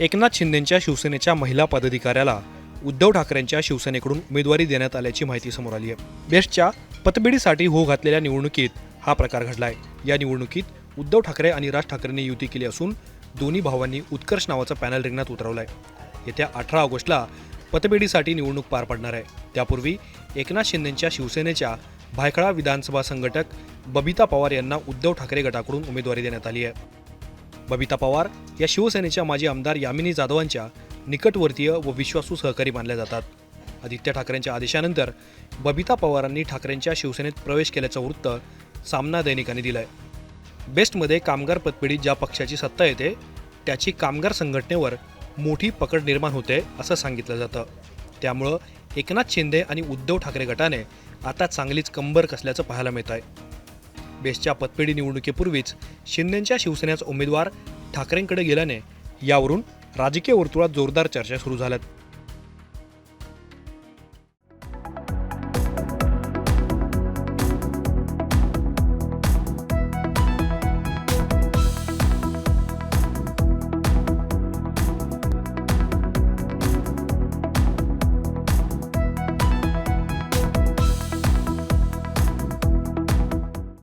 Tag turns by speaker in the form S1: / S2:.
S1: एकनाथ शिंदेंच्या शिवसेनेच्या महिला पदाधिकाऱ्याला उद्धव ठाकरेंच्या शिवसेनेकडून उमेदवारी देण्यात आल्याची माहिती समोर आली आहे. बेस्टच्या पतबिडीसाठी हो घातलेल्या निवडणुकीत हा प्रकार घडलाय. या निवडणुकीत उद्धव ठाकरे आणि राज ठाकरेंनी युती केली असून दोन्ही भावांनी उत्कर्ष नावाचं पॅनल रिंगणात उतरवलंय. येत्या अठरा ऑगस्टला पतपेढीसाठी निवडणूक पार पडणार आहे. त्यापूर्वी एकनाथ शिंदेंच्या शिवसेनेच्या भायखळा विधानसभा संघटक बबिता पवार यांना उद्धव ठाकरे गटाकडून उमेदवारी देण्यात आली आहे. बबिता पवार या शिवसेनेच्या माजी आमदार यामिनी जाधवांच्या निकटवर्तीय व विश्वासू सहकारी मानल्या जातात. आदित्य ठाकरेंच्या आदेशानंतर बबिता पवारांनी ठाकरेंच्या शिवसेनेत प्रवेश केल्याचं वृत्त सामना दैनिकाने दिलंय. बेस्टमध्ये कामगार पतपेढीत ज्या पक्षाची सत्ता येते त्याची कामगार संघटनेवर मोठी पकड निर्माण होते असं सांगितलं जातं. त्यामुळं एकनाथ शिंदे आणि उद्धव ठाकरे गटाने आता चांगलीच कंबर कसल्याचं पाहायला मिळत आहे बेस्टच्या पतपेढी निवडणुकीपूर्वीच शिंदेंच्या शिवसेनेचा उमेदवार ठाकरेंकडे गेल्याने यावरून राजकीय वर्तुळात जोरदार चर्चा सुरू झाल्यात.